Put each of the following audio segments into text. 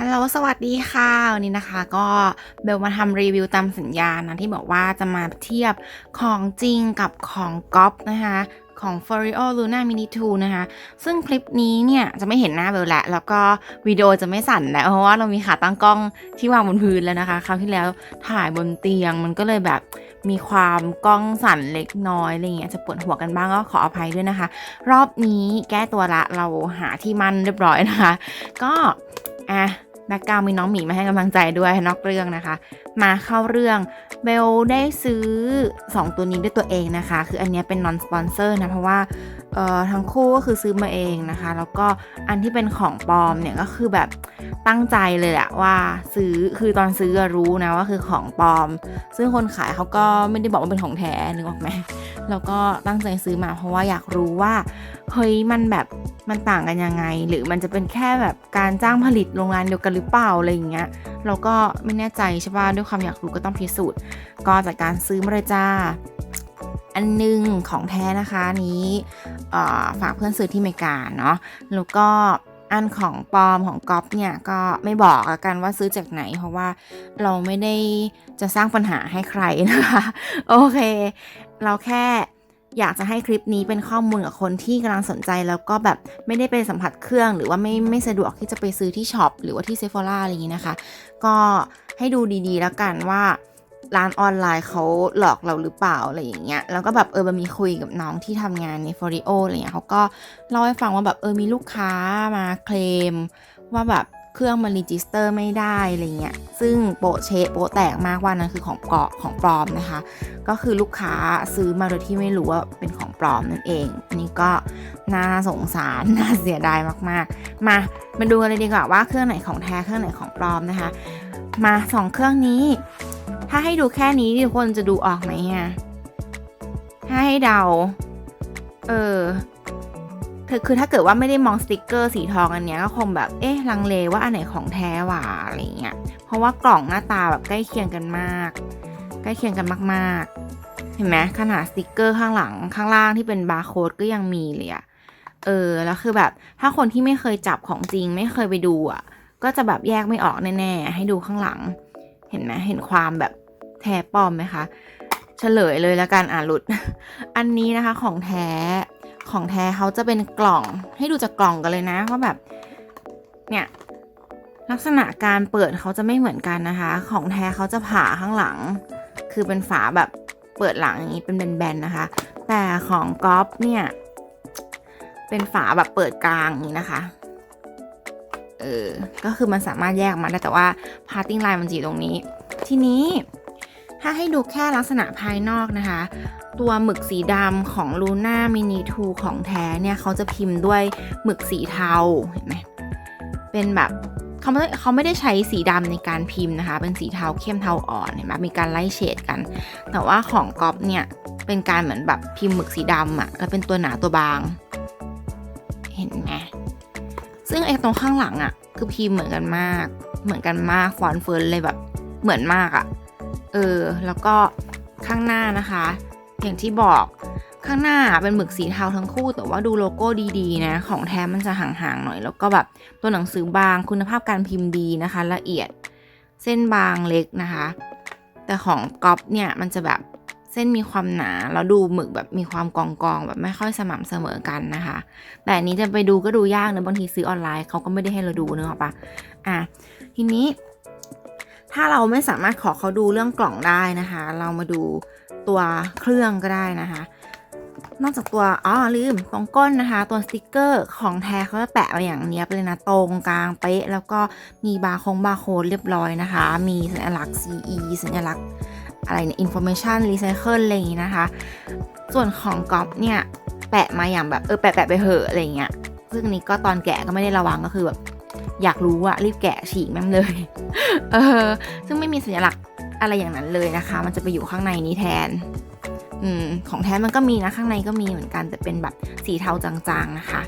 ฮัลโหลสวัสดีค่ะวันนี้นะคะ ก็เบลมาทำรีวิวตามสัญญานะ ที่บอกว่าจะมาเทียบของจริงกับของก๊อปนะคะของ f o r i o Luna Mini 2 นะคะ ซึ่งคลิปนี้เนี่ย จะไม่เห็นหน้าเบลและ แล้วก็วิดีโอจะไม่สั่นแล้ว เพราะว่าเรามีขาตั้งกล้องที่วางบนพื้นแล้วนะคะ คราวที่แล้วถ่ายบนเตียงมันก็เลยแบบมีความกล้องสั่นเล็กน้อยอะไรเงี้ยจะปวดหัวกันบ้างก็ขออภัยด้วยนะคะ รอบนี้แก้ตัวละเราหาที่มั่นเรียบร้อยนะคะ ก็อะ แบ็กก้าวมีน้องหมีมาให้กำลังใจด้วยนอกเรื่องนะคะ มาเข้าเรื่องเบลได้ซื้อ 2 ตัวนี้ด้วยตัวเองนะคะ คืออันนี้เป็น non sponsor นะ เพราะว่าทั้งคู่ก็คือซื้อมาเองนะคะ แล้วก็อันที่เป็นของปลอมเนี่ยก็คือแบบตั้งใจเลยแหละว่าซื้อคือตอนซื้อรู้นะว่าคือของปลอม ซึ่งคนขายเขาก็ไม่ได้บอกว่าเป็นของแท้นึกออกไหมแล้วก็ตั้งใจซื้อมาเพราะว่าอยากรู้ว่าเฮ้ยมันแบบมันต่างกันยังไง หรือมันจะเป็นแค่แบบการจ้างผลิตโรงงานเดียวกันหรือเปล่าอะไรอย่างเงี้ยเราก็ไม่แน่ใจใช่ป่ะด้วยความอยากรู้ก็ต้องพิสูจน์ ก็จากการซื้อมาเลยจ้า อันหนึงของแท้นะคะนี้ฝากเพื่อนซื้อที่อเมริกาเนาะแล้วก็อันของปลอมของก๊อปเนี่ยก็ไม่บอกละกันว่าซื้อจากไหน เพราะว่าเราไม่ได้จะสร้างปัญหาให้ใครนะคะ โอเค เราแค่อยากจะให้คลิปนี้เป็นข้อมูลกับคนที่กำลังสนใจแล้วก็แบบไม่ได้ไปสัมผัสเครื่องหรือว่าไม่ไม่สะดวกที่จะไปซื้อที่ช็อปหรือว่าที่เซฟ h ร่าอะไรอย่างนี้นะคะ ก็ ให้ดูดีๆ แล้วกันว่าร้านออนไลน์เขาหลอกเราหรือเปล่าอะไรอย่างเงี้ย แล้วก็แบบเออมันมีคุยกับน้องที่ทำงานในฟอริโออะไรเงี้ยเขาก็เล่าให้ฟังว่าแบบเออมีลูกค้ามาเคลมว่าแบบ เครื่องมันรีจิสเตอร์ไม่ได้อะไรเงี้ยซึ่งโปะเชะโปะแตกมากว่านั้นคือของเกาะของปลอมนะคะ ก็คือลูกค้าซื้อมาโดยที่ไม่รู้ว่าเป็นของปลอมนั่นเอง อันนี้ก็น่าสงสารน่าเสียดายมากๆ มามาดูกันเลยดีกว่าว่าเครื่องไหนของแท้เครื่องไหนของปลอมนะคะ มาสองเครื่องนี้ ถ้าให้ดูแค่นี้ทุกคนจะดูออกไหมอะถ้าให้เดา เออ คือคือถ้าเกิดว่าไม่ได้มองสติกเกอร์สีทองอันเนี้ยก็คงแบบเอ๊ะลังเลว่าอันไหนของแท้หว่าอะไรเงี้ยเพราะว่ากล่องหน้าตาแบบใกล้เคียงกันมาก ใกล้เคียงกันมากๆ เห็นไหมขนาดสติกเกอร์ข้างหลังข้างล่างที่เป็นบาร์โค้ดก็ยังมีเลยอะเออแล้วคือแบบถ้าคนที่ไม่เคยจับของจริงไม่เคยไปดูอะก็จะแบบแยกไม่ออกแน่ๆ ให้ดูข้างหลัง เห็นไหมเห็นความแบบแท้ปลอมไหมคะเฉลยเลยแล้วกันอ่าหลุด อันนี้นะคะของแท้ ของแท้เขาจะเป็นกล่อง ให้ดูจากกล่องกันเลยนะว่าแบบ เนี่ยลักษณะการเปิดเขาจะไม่เหมือนกันนะคะ ของแท้เขาจะผ่าข้างหลัง คือเป็นฝาแบบเปิดหลังอย่างนี้เป็นแบนๆนะคะ แต่ของก๊อฟเนี่ย เป็นฝาแบบเปิดกลางนี้นะคะ เออ ก็คือมันสามารถแยกมาได้แต่ว่าพาร์ติ้งไลน์มันจะอยู่ตรงนี้ ทีนี้ ถ้าให้ดูแค่ลักษณะภายนอกนะคะ ตัวหมึกสีดำของ Luna Mini 2 ของแท้เนี่ยเขาจะพิมพ์ด้วยหมึกสีเทาเห็นไหมเป็นแบบเขาไม่เขาไม่ได้ใช้สีดำในการพิมพ์นะคะ เป็นสีเทาเข้มเทาอ่อนเห็นไหมมีการไล่เฉดกัน แต่ว่าของก๊อฟเนี่ยเป็นการเหมือนแบบพิมพ์หมึกสีดำอะแล้วเป็นตัวหนาตัวบาง เห็นไหมซึ่งไอ้ตรงข้างหลังอะคือพิมพ์เหมือนกันมาก เหมือนกันมากฟอนต์เฟิร์นเลยแบบเหมือนมากอะ เออ แล้วก็ข้างหน้านะคะ อย่างที่บอกข้างหน้าเป็นหมึกสีเทาทั้งคู่ แต่ว่าดูโลโก้ดีๆนะ ของแท้มันจะห่างๆหน่อย แล้วก็แบบตัวหนังสือบางคุณภาพการพิมพ์ดีนะคะ ละเอียดเส้นบางเล็กนะคะ แต่ของก๊อปเนี่ยมันจะแบบเส้นมีความหนาแล้วดูหมึกแบบมีความกองกองแบบไม่ค่อยสม่ำเสมอกันนะคะ แต่อันนี้จะไปดูก็ดูยากเนะบางทีซื้อออนไลน์เขาก็ไม่ได้ให้เราดูเนอะปะอะทีนี้ ถ้าเราไม่สามารถขอเขาดูเรื่องกล่องได้นะคะ เรามาดูตัวเครื่องก็ได้นะคะ นอกจากตัวอ๋อลืมตรงก้นนะคะ ตัวสติกเกอร์ของแท้เขาจะแปะมาอย่างเนี้ยบเลยนะตรงกลางเป๊ะ แล้วก็มีบาร์คงบาร์โค้ดเรียบร้อยนะคะ มีสัญลักษณ์ CE สัญลักษณ์อะไรเนี่ย information recycle อะไรอย่างงี้นะคะ ส่วนของก๊อฟเนี่ย แปะมาอย่างแบบ เออ แปะแปะไปเหอะอะไรอย่างเงี้ย ซึ่งอันนี้ก็ตอนแกะก็ไม่ได้ระวังก็คือแบบ อยากรู้อะรีบแกะฉีกแม่งเลย เออ ซึ่งไม่มีสัญลักษณ์อะไรอย่างนั้นเลยนะคะ มันจะไปอยู่ข้างในนี้แทนอืมของแท้มันก็มีนะข้างในก็มีเหมือนกันแต่เป็นแบบสีเทาจางๆนะคะ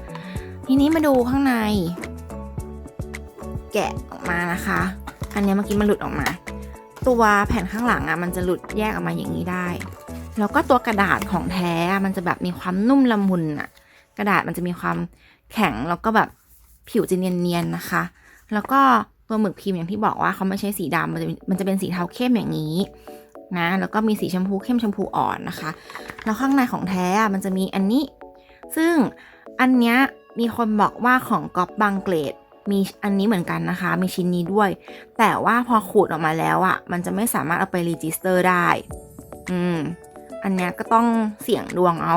ทีนี้มาดูข้างใน แกะออกมานะคะ อันนี้เมื่อกี้มันหลุดออกมา ตัวแผ่นข้างหลังอะ่ะมันจะหลุดแยกออกมาอย่างนี้ได้ แล้วก็ตัวกระดาษของแท้มันจะแบบมีความนุ่มละมุนอะ่ะ กระดาษมันจะมีความแข็งแล้วก็แบบ ผิวจะเนียนๆนะคะ แล้วก็ตัวหมึกพิมพ์อย่างที่บอกว่าเขาไม่ใช่สีดำมันจะมันจะเป็นสีเทาเข้มอย่างนี้นะ แล้วก็มีสีชมพูเข้มชมพูอ่อนนะคะ แล้วข้างในของแท้อะมันจะมีอันนี้ ซึ่งอันเนี้ยมีคนบอกว่าของก๊อปบางเกรดมีอันนี้เหมือนกันนะคะ มีชิ้นนี้ด้วย แต่ว่าพอขูดออกมาแล้วอะ่ะ มันจะไม่สามารถเอาไปรีจิสเตอร์ได้ อืม อันเนี้ยก็ต้องเสี่ยงดวงเอา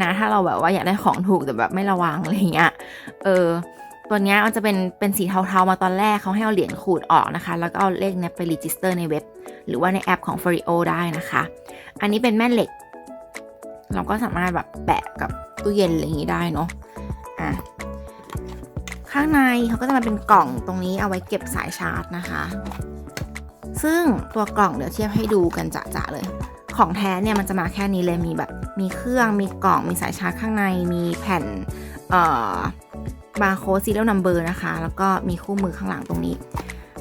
นะ ถ้าเราแบบว่าอยากได้ของถูกแต่แบบไม่ระวังอะไรเงี้ย เออ ตัวนี้มันจะเป็นเป็นสีเทาๆมาตอนแรกเขาให้เอาเหรียญขูดออกนะคะ แล้วก็เอาเลขเนี้ยไปรีจิสเตอร์ในเว็บ หรือว่าในแอปของ f o r i o ได้นะคะ อันนี้เป็นแม่เหล็ก เราก็สามารถแบบแปะกับตู้เย็นอะไรอย่างนี้ได้เนาะอะข้างในเขาก็จะมาเป็นกล่องตรงนี้เอาไว้เก็บสายชาร์จนะคะ ซึ่งตัวกล่องเดี๋ยวเทียบให้ดูกันจะๆเลย ของแท้เนี่ยมันจะมาแค่นี้เลยมีแบบมีเครื่องมีกล่องมีสายชาร์จข้างในมีแผ่นเอ่อ บาร์โค้ดซีเรียลนัมเบอร์นะคะ แล้วก็มีคู่มือข้างหลังตรงนี้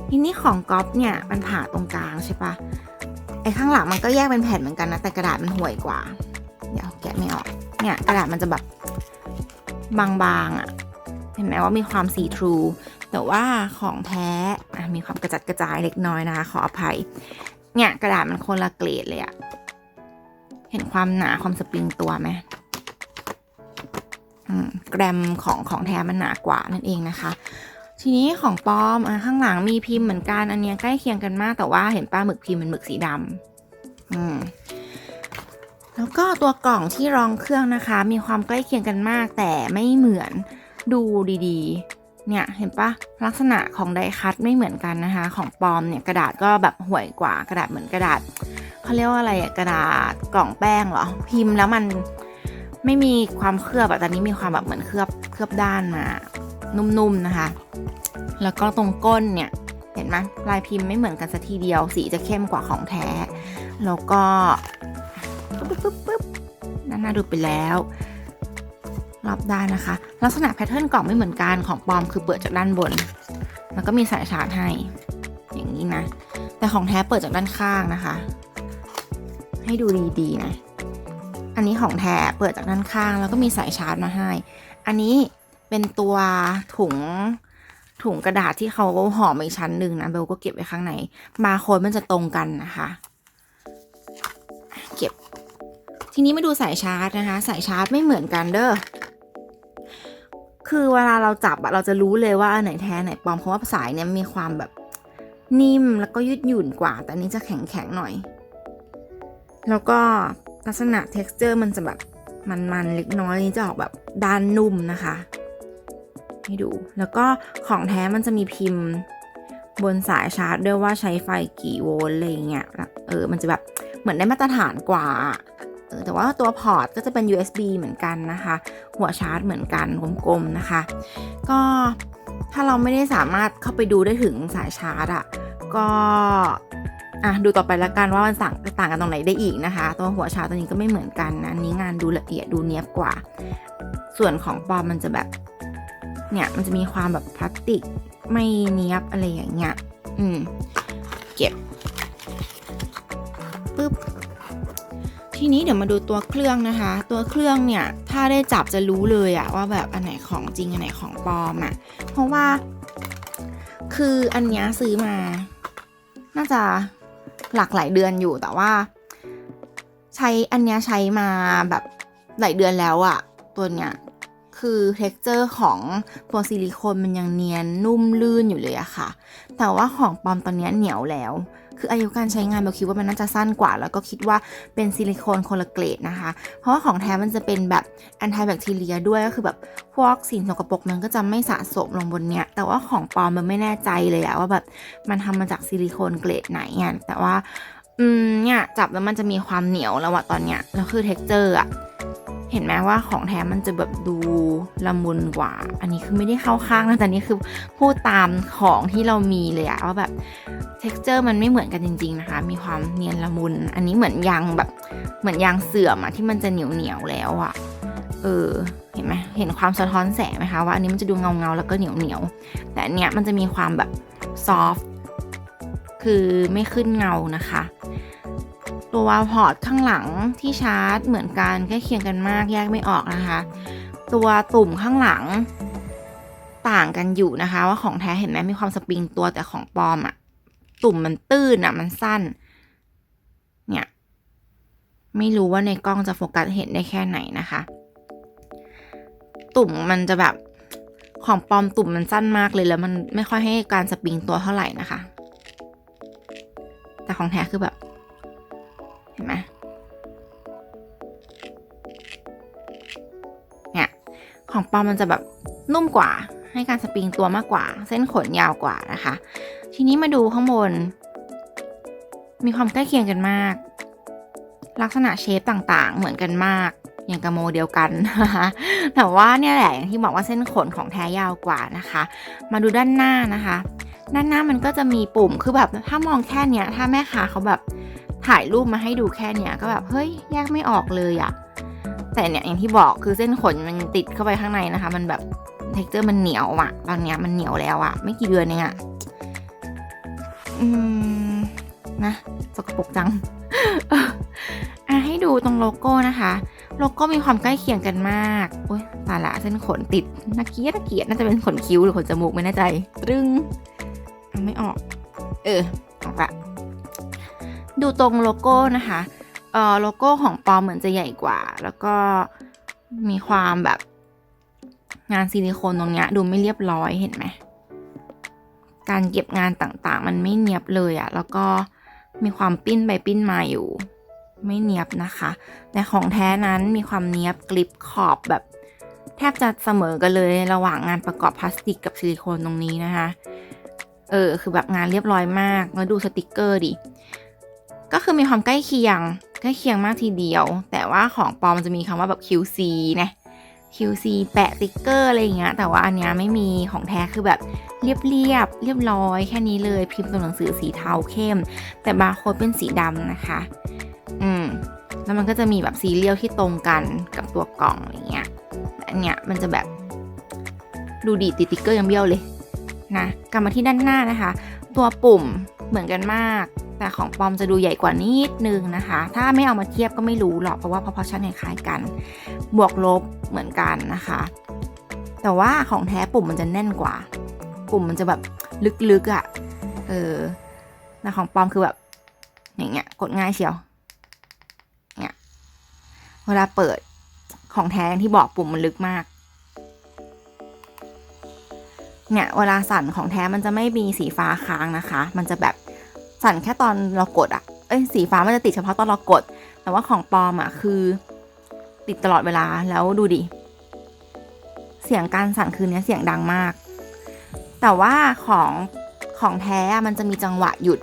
ทีนี้ของก๊อฟเนี่ยมันผ่าตรงกลางใช่ปะไอ้ข้างหลังมันก็แยกเป็นแผ่นเหมือนกันนะ แต่กระดาษมันห่วยกว่า เดี๋ยวแกะไม่ออก เนี่ยกระดาษมันจะแบบบางๆอะ่ะ เห็นไหมว่ามีความซีทรู แต่ว่าของแท้มีความกระจัดกระจายเล็กน้อยนะคะขออภัย เนี่ยกระดาษมันคนละเกรดเลยอะเห็นความหนาความสปริงตัวไหม กรมของของแท้มันหนากว่านั่นเองนะคะ ทีนี้ของปลอมอข้างหลังมีพิมพ์เหมือนกันอันเนี้ยใกล้เคียงกันมากแต่ว่าเห็นป้าหมึกพิมพ์เป็นหมึกสีดำอืมแล้วก็ตัวกล่องที่รองเครื่องนะคะ มีความใกล้เคียงกันมาก แต่ไม่เหมือนดูดีๆ เนี่ยเห็นปะลักษณะของไดคัตไม่เหมือนกันนะคะ ของปลอมเนี่ยกระดาษก็แบบห่วยกว่ากระดาษเหมือนกระดาษเขาเรียกว่าอะไรอะกระดาษกล่องแป้งเหรอพิมพ์แล้วมัน ไม่มีความเคลือบอะแต่นี้มีความแบบเหมือนเคลือบเคลือบด้านมานุ่มๆนะคะ แล้วก็ตรงก้นเนี่ยเห็นไหมลายพิมพ์ไม่เหมือนกันสัทีเดียวสีจะเข้มกว่าของแท้ แล้วก็ปึ๊บปึ๊บปึ๊บน่าน่าดูไปแล้วรอบด้านนะคะ ลักษณะแพทเทิร์นกล่องไม่เหมือนกันของปลอมคือเปิดจากด้านบน แล้วก็มีสายชาร์จให้ อย่างนี้นะ แต่ของแท้เปิดจากด้านข้างนะคะ ให้ดูดีๆนะ อันนี้ของแท้เปิดจากด้านข้าง แล้วก็มีสายชาร์จมาให้ อันนี้เป็นตัวถุงถุงกระดาษที่เขาห่อมาอีกชั้นหนึ่งนะเบลก็เก็บไว้ข้างในบาร์โค้ดมันจะตรงกันนะคะ เก็บ ทีนี้มาดูสายชาร์จนะคะ สายชาร์จไม่เหมือนกันเด้อคือเวลาเราจับอะเราจะรู้เลยว่าไหนแท้ไหนปลอมเพราะว่าสายเนี่ยมีความแบบนิ่มแล้วก็ยืดหยุ่นกว่า แต่นี้จะแข็งแข็งๆหน่อย แล้วก็ ลักษณะ texture มันจะแบบมันๆเล็กน้อยนี้จะออกแบบด้านนุ่มนะคะให้ดู แล้วก็ของแท้มันจะมีพิมพ์บนสายชาร์จด้วยว่าใช้ไฟกี่โวลต์อะไรเงี้ยเออมันจะแบบเหมือนได้มาตรฐานกว่าเออแต่ว่าตัวพอร์ตก็จะเป็น USB เหมือนกันนะคะ หัวชาร์จเหมือนกันกลมๆนะคะ ก็ถ้าเราไม่ได้สามารถเข้าไปดูได้ถึงสายชาร์จอะ่ะก็ อะดูต่อไปละกันว่ามันต่างต่างกันตรงไหนได้อีกนะคะ ตัวหัวชาร์จตัวนี้ก็ไม่เหมือนกันนะนี้งานดูละเอียดดูเนียบกว่า ส่วนของปลอมมันจะแบบเนี่ยมันจะมีความแบบพลาสติกไม่เนียบอะไรอย่างเงี้ยอืมเก็บปึ๊บทีนี้เดี๋ยวมาดูตัวเครื่องนะคะ ตัวเครื่องเนี่ยถ้าได้จับจะรู้เลยอะว่าแบบอันไหนของจริงอันไหนของปลอมอะเพราะว่า คืออันนี้ซื้อมา น่าจะ หลักหลายเดือนอยู่แต่ว่า ใช้อันเนี้ยใช้มาแบบหลายเดือนแล้วอะตัวเนี้ยคือ t e x t อร์ของตัวซิลิโคนมันยังเนียนนุ่มลื่นอยู่เลยอะค่ะ แต่ว่าของปลอมตอนเนี้ยเหนียวแล้ว คืออายุการใช้งานเบลคิดว่ามันน่าจะสั้นกว่า แล้วก็คิดว่าเป็นซิลิโคนคนละเกรดนะคะ เพราะว่าของแท้มันจะเป็นแบบแอนตี้แบคทีเรียด้วยก็คือแบบพวกสิ่งสกปรกมันก็จะไม่สะสมลงบนเนี้ย แต่ว่าของปลอมมันไม่แน่ใจเลยอะว่าแบบมันทำมาจากซิลิโคนเกรดไหนอะแต่ว่าอืมเนี่ยจับแล้วมันจะมีความเหนียวแล้วอะตอนเนี้ยแล้วคือ t e x t อร์อะ เห็นไหมว่าของแท้มันจะแบบดูละมุนกว่า อันนี้คือไม่ได้เข้าข้างนะแต่นี่คือพูดตามของที่เรามีเลยอะว่าแบบ texture มันไม่เหมือนกันจริง ๆนะคะ มีความเนียนละมุน อันนี้เหมือนยางแบบเหมือนยางเสื่อมอะที่มันจะเหนียวเหนียวๆแล้วอะเออเห็นไหมเห็นความสะท้อนแสงไหมคะว่าอันนี้มันจะดูเงาเงาๆแล้วก็เหนียวเหนียวๆแต่อันเนี้ยมันจะมีความแบบ soft คือไม่ขึ้นเงานะคะ ตัวพอร์ตข้างหลังที่ชาร์จเหมือนกันใกล้เคียงกันมากแยกไม่ออกนะคะ ตัวตุ่มข้างหลังต่างกันอยู่นะคะ ว่าของแท้เห็นไหมมีความสปริงตัวแต่ของปลอมอะตุ่มมันตื้นอะมันสั้น เนี่ย ไม่รู้ว่าในกล้องจะโฟกัสเห็นได้แค่ไหนนะคะ ตุ่มมันจะแบบของปลอมตุ่มมันสั้นมากเลยแล้วมันไม่ค่อยให้การสปริงตัวเท่าไหร่นะคะ แต่ของแท้คือแบบ ห็นไหมเนี่ยของปลอมมันจะแบบนุ่มกว่า ให้การสปริงตัวมากกว่า เส้นขนยาวกว่านะคะ ทีนี้มาดูข้างบน มีความใกล้เคียงกันมาก ลักษณะเชฟต่างๆ เหมือนกันมากอย่างกับโมเดียวกันนะคะแต่ว่าเนี่ยแหละอย่างที่บอกว่าเส้นขนของแท้ยาวกว่านะคะ มาดูด้านหน้านะคะ ด้านหน้ามันก็จะมีปุ่มคือแบบถ้ามองแค่เนี้ยถ้าแม่ค้าเขาแบบ ถ่ายรูปมาให้ดูแค่เนี้ยก็แบบเฮ้ยแยกไม่ออกเลยอะแต่เนี่ยอย่างที่บอกคือเส้นขนมันติดเข้าไปข้างในนะคะ มันแบบเท็กเจอร์มันเหนียวอะตอนเนี้ยมันเหนียวแล้วอะไม่กี่เดือนเองอะอืมนะสกปรกจังอะให้ดูตรงโลโก้นะคะ โลโก้มีความใกล้เคียงกันมากโอ้ยตาละเส้นขนติดน่าเกียดน่าเกียดน่าจะเป็นขนคิ้วหรือขนจมูกไม่แน่ใจ ตรึงไม่ออก เออออกละ ดูตรงโลโก้นะคะเอ่อโลโก้ของปลอมเหมือนจะใหญ่กว่า แล้วก็มีความแบบงานซิลิโคนตรงเนี้ยดูไม่เรียบร้อยเห็นไหมการเก็บงานต่างๆ มันไม่เนียบเลยอะแล้วก็มีความปิ้นไปปิ้นมาอยู่ ไม่เนียบนะคะ แต่ของแท้นั้นมีความเนียบกริบขอบแบบแทบจะเสมอกันเลยระหว่างงานประกอบพลาสติกกับซิลิโคนตรงนี้นะคะ เออ คือแบบงานเรียบร้อยมาก แล้วดูสติกเกอร์ดิ ก็คือมีความใกล้เคียงใกล้เคียงมากทีเดียว แต่ว่าของปลอมมันจะมีคำว่าแบบ QC นะ QC แปะติ๊กเกอร์อะไรอย่างเงี้ยแต่ว่าอันเนี้ยไม่มีของแท้คือแบบเรียบเรียบเรียบร้อยแค่นี้เลยพิมพ์ตัวหนังสือสีเทาเข้ม แต่บาร์โค้ดเป็นสีดำนะคะ อืมแล้วมันก็จะมีแบบซีเรียลที่ตรงกันกับตัวกล่องอะไรเงี้ยแต่อันเนี้ยมันจะแบบดูดีติดติ๊กเกอร์ยังเบี้ยวเลยนะกลับมาที่ด้านหน้านะคะ ตัวปุ่มเหมือนกันมาก แต่ของปลอมจะดูใหญ่กว่านิดนึงนะคะ ถ้าไม่เอามาเทียบก็ไม่รู้หรอกเพราะว่าพอพอชั่นคล้ายๆกัน บวกลบเหมือนกันนะคะ แต่ว่าของแท้ปุ่มมันจะแน่นกว่า ปุ่มมันจะแบบลึกๆอะ่ะเออแต่ของปลอมคือแบบอย่างเงี้ยกดง่ายเชียวเนี่ยเวลาเปิดของแท้ที่บอกปุ่มมันลึกมากเนี่ยเวลาสั่นของแท้มันจะไม่มีสีฟ้าค้างนะคะ มันจะแบบ สั่นแค่ตอนเรากดอะเอ้ยสีฟ้ามันจะติดเฉพาะตอนเรากด แต่ว่าของปลอมอะคือ ติดตลอดเวลาแล้วดูดิ เสียงการสั่นคืนนี้เสียงดังมาก แต่ว่าของของแท้อะมันจะมีจังหวะหยุด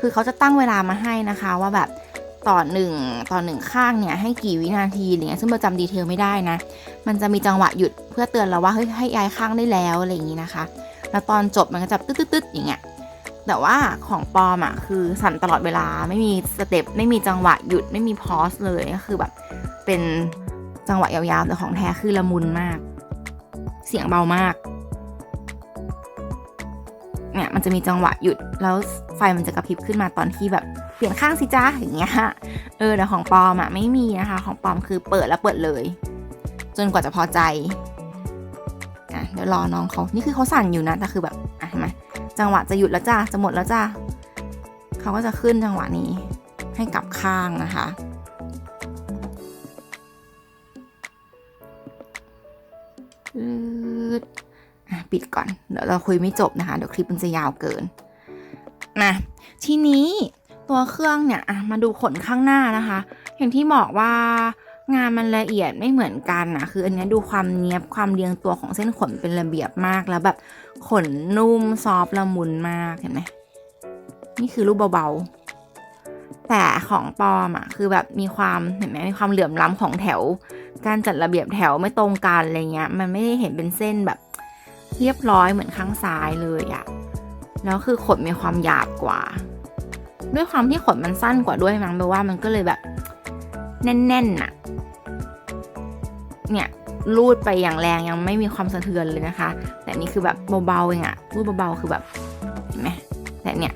คือเขาจะตั้งเวลามาให้นะคะว่าแบบต่อหนึ่งต่อหนึ่งข้างเนี่ยให้กี่วินาทีอะไรเงี้ยซึ่งเราจำดีเทลไม่ได้นะ มันจะมีจังหวะหยุดเพื่อเตือนเราว่าเฮ้ยให้ย้ายข้างได้แล้วอะไรอย่างนี้นะคะ แล้วตอนจบมันก็จะตึ๊ดตึ๊ดๆๆอย่างเงี้ย แต่ว่าของปอมอะคือสั่นตลอดเวลาไม่มีสเต็ปไม่มีจังหวะหยุดไม่มีพอสเลยก็คือแบบเป็นจังหวะยาวๆแต่ของแท้คือละมุนมาก เสียงเบามากเนี่ยมันจะมีจังหวะหยุดแล้วไฟมันจะกระพริบขึ้นมาตอนที่แบบเปลี่ยนข้างสิจ้าอย่างเงี้ยเออแต่ของปอมอะไม่มีนะคะ ของปอมคือเปิดแล้วเปิดเลย จนกว่าจะพอใจอะเดี๋ยวรอน้องเขานี่คือเขาสั่นอยู่นะแต่คือแบบอะเห็นไหม จังหวะจะหยุดแล้วจ้าจะหมดแล้วจ้าเขาก็จะขึ้นจังหวะนี้ให้กลับข้างนะคะอืดอะปิดก่อน เดี๋ยวเราคุยไม่จบนะคะ เดี๋ยวคลิปมันจะยาวเกินนะทีนี้ตัวเครื่องเนี่ยมาดูขนข้างหน้านะคะ อย่างที่บอกว่างานมันละเอียดไม่เหมือนกันนะคืออันนี้ดูความเนียบความเรียงตัวของเส้นขนเป็นระเบียบมากแล้วแบบ ขนนุ่มซอฟละมุนมากเห็นไหมนี่คือรูปเบาๆ แต่ของปลอมอะคือแบบมีความเห็นไหมมีความเหลื่อมล้ำของแถว การจัดระเบียบแถวไม่ตรงกันอะไรเงี้ย มันไม่ได้เห็นเป็นเส้นแบบ เรียบร้อยเหมือนข้างซ้ายเลยอะแล้วคือขนมีความหยาบกว่า ด้วยความที่ขนมันสั้นกว่าด้วยมั้งแปลว่ามันก็เลยแบบ แน่นๆน่ะ เนี่ย รูดไปอย่างแรงยังไม่มีความสะเทือนเลยนะคะ แต่นี่คือแบบเบาๆเองอะรูดเบาๆคือแบบเห็นไหมแต่เนี่ย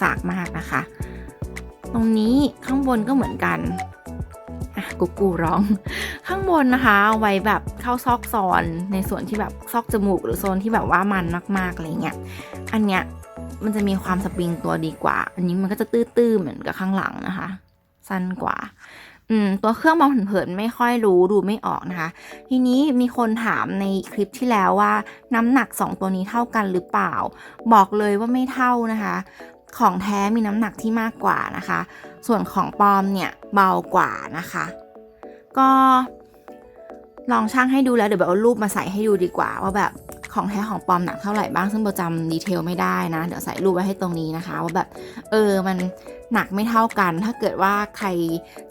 สากมากนะคะ ตรงนี้ข้างบนก็เหมือนกันกูกูร้อง ข้างบนนะคะไว้แบบเข้าซอกซอนในส่วนที่แบบซอกจมูก หรือโซนที่แบบว่ามันมากๆอะไรเงี้ยอันเนี้ยมันจะมีความสปริงตัวดีกว่า อันนี้มันก็จะตื้อๆเหมือนกับข้างหลังนะคะ สั้นกว่า อืมตัวเครื่องมองเผินๆไม่ค่อยรู้ดูไม่ออกนะคะ ทีนี้มีคนถามในคลิปที่แล้วว่า น้ำหนัก 2 ตัวนี้เท่ากันหรือเปล่า บอกเลยว่าไม่เท่านะคะ ของแท้มีน้ำหนักที่มากกว่านะคะ ส่วนของปลอมเนี่ยเบากว่านะคะ ก็ลองช่างให้ดูแล้วเดี๋ยวแบบเอารูปมาใส่ให้ดูดีกว่าว่าแบบ ของแท้ของปลอมหนักเท่าไหร่บ้างซึ่งโบจำดีเทลไม่ได้นะ เดี๋ยวใส่รูปไว้ให้ตรงนี้นะคะ ว่าแบบเออมันหนักไม่เท่ากัน ถ้าเกิดว่าใคร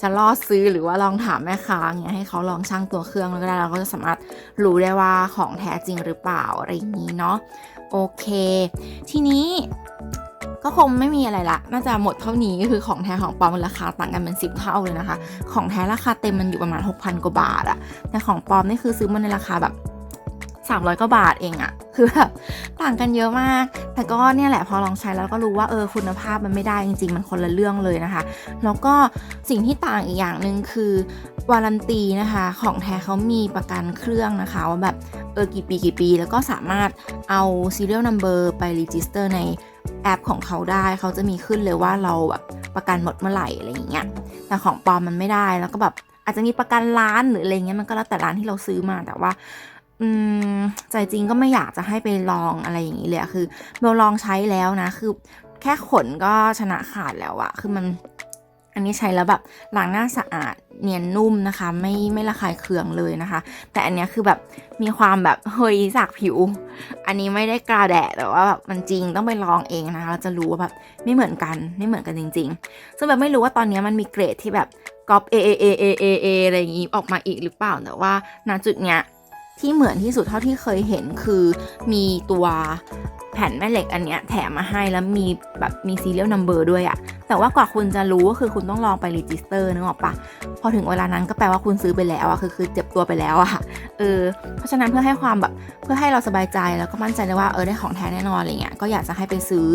จะล่อซื้อหรือว่าลองถามแม่ค้าเงี้ยให้เขาลองชั่งตัวเครื่องแล้วก็ได้เราก็จะสามารถรู้ได้ว่าของแท้จริงหรือเปล่าอะไรอย่างนี้เนาะโอเค ทีนี้ก็คงไม่มีอะไรละ น่าจะหมดเท่านี้คือของแท้ของปลอมราคาต่างกันเป็นสิบเท่าเลยนะคะ ของแท้ราคาเต็มมันอยู่ประมาณ 6,000 กว่าบาทอะแต่ของปลอมนี่คือซื้อมาในราคาแบบ 300กว่าบาทเองอะคือแบบต่างกันเยอะมาก แต่ก็เนี่ยแหละพอลองใช้แล้วก็รู้ว่าเออคุณภาพมันไม่ได้จริงๆ มันคนละเรื่องเลยนะคะ แล้วก็สิ่งที่ต่างอีกอย่างหนึ่งคือวารันตีนะคะ ของแท้เขามีประกันเครื่องนะคะว่าแบบเออกี่ปีกี่ปี แล้วก็สามารถเอา serial number ไป register ในแอปของเขาได้เขาจะมีขึ้นเลยว่าเราแบบประกันหมดเมื่อไหร่อะไรอย่างเงี้ยแต่ของปลอมมันไม่ได้แล้วก็แบบอาจจะมีประกันร้านหรืออะไรเงี้ยมันก็แล้วแต่ร้านที่เราซื้อมาแต่ว่า อืมใจจริงก็ไม่อยากจะให้ไปลองอะไรอย่างนี้เลยคือเบลลองใช้แล้วนะ คือแค่ขนก็ชนะขาดแล้วอะคือมันอันนี้ใช้แล้วแบบล้างหน้าสะอาดเนียนนุ่มนะคะ ไม่ไม่ระคายเคืองเลยนะคะ แต่อันนี้คือแบบมีความแบบเฮ้ยจากผิว อันนี้ไม่ได้กราแดดแต่ว่าแบบมันจริงต้องไปลองเองนะคะเราจะรู้ว่าแบบไม่เหมือนกันไม่เหมือนกันจริงๆซึ่งแบบไม่รู้ว่าตอนนี้มันมีเกรดที่แบบก๊อป A A A A A A อเออะไรอย่างงี้ออกมาอีกหรือเปล่าแต่ว่าณจุดเนี้ย ที่เหมือนที่สุดเท่าที่เคยเห็นคือมีตัวแผ่นแม่เหล็กอันเนี้ยแถมมาให้แล้วมีแบบมีซีเรียลนัมเบอร์ด้วยอะแต่ว่ากว่าคุณจะรู้ก็คือคุณต้องลองไปรีจิสเตอร์นึกออกปะพอถึงเวลานั้นก็แปลว่าคุณซื้อไปแล้วอะคือคือเจ็บตัวไปแล้วอะเออเพราะฉะนั้นเพื่อให้ความแบบเพื่อให้เราสบายใจแล้วก็มั่นใจได้ว่าเออได้ของแท้แน่นอนอะไรเงี้ยก็อยากจะให้ไปซื้อ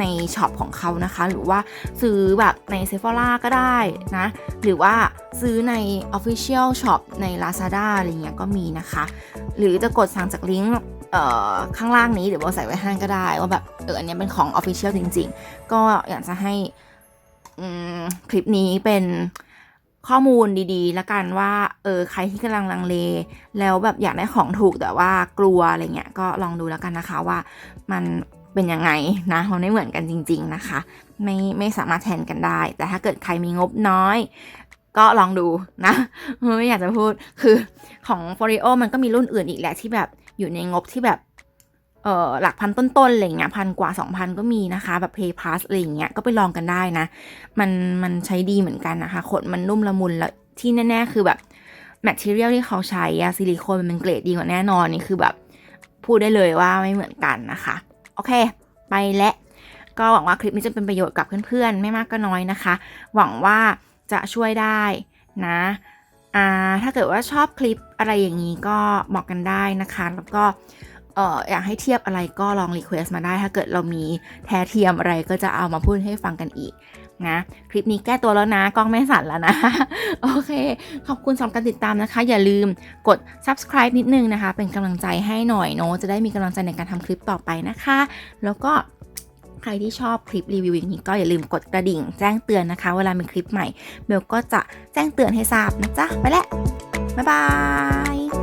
ในช็อปของเขานะคะ หรือว่าซื้อแบบในเซฟ h ล่าก็ได้นะหรือว่าซื้อใน Official Shop ใน Lazada อะไรเงี้ยก็มีนะคะ หรือจะกดสั่งจากลิงก์เอ่อข้างล่างนี้เดี๋ยวเราใส่ไว้ให้ก็ได้ ว่าแบบเอออันเนี้ยเป็นของ Official จริง ๆ ก็อยากจะให้ คลิปนี้เป็นข้อมูลดีๆ แล้วกันว่า เออ ใครที่กำลังลังเล แล้วแบบอยากได้ของถูกแต่ว่ากลัวอะไรเงี้ย ก็ลองดูแล้วกันนะคะว่ามันเป็นยังไงนะมันไม่เหมือนกันจริง ๆนะคะ ไม่ไม่สามารถแทนกันได้ แต่ถ้าเกิดใครมีงบน้อย ก็ลองดูนะ ไม่อยากจะพูด คือของ f o r i o มันก็มีรุ่นอื่นอีกแหละที่แบบอยู่ในงบที่แบบ เออหลักพันต้นๆอะไรเงี้ยพันกว่า 2,000 ก็มีนะคะ แบบ Pay Plus อะไรเงี้ยก็ไปลองกันได้นะ มันมันใช้ดีเหมือนกันนะคะขนมันนุ่มละมุนแล้วที่แน่ ๆ คือแบบ Material ที่เขาใช้อะซิลิโคนมันเป็นเกรดดีกว่าแน่นอนนี่คือแบบพูดได้เลยว่าไม่เหมือนกันนะคะ โอเค ไปและ ก็หวังว่าคลิปนี้จะเป็นประโยชน์กับเพื่อนๆ ไม่มากก็น้อยนะคะ หวังว่าจะช่วยได้นะอ่าถ้าเกิดว่าชอบคลิปอะไรอย่างนี้ก็บอกกันได้นะคะ แล้วก็ เอออยากให้เทียบอะไรก็ลองรีเควส์มาได้ ถ้าเกิดเรามีแท้เทียมอะไรก็จะเอามาพูดให้ฟังกันอีกนะคลิปนี้แก้ตัวแล้วนะกล้องไม่สั่นแล้วนะ โอเค ขอบคุณสำหรับการติดตามนะคะ อย่าลืมกด subscribe นิดนึงนะคะ เป็นกำลังใจให้หน่อยเนาะจะได้มีกำลังใจในการทำคลิปต่อไปนะคะ แล้วก็ใครที่ชอบคลิปรีวิวอย่างนี้ก็อย่าลืมกดกระดิ่งแจ้งเตือนนะคะ เวลามีคลิปใหม่เบลก็จะแจ้งเตือนให้ทราบนะจ๊ะ ไปแล้วบ๊ายบาย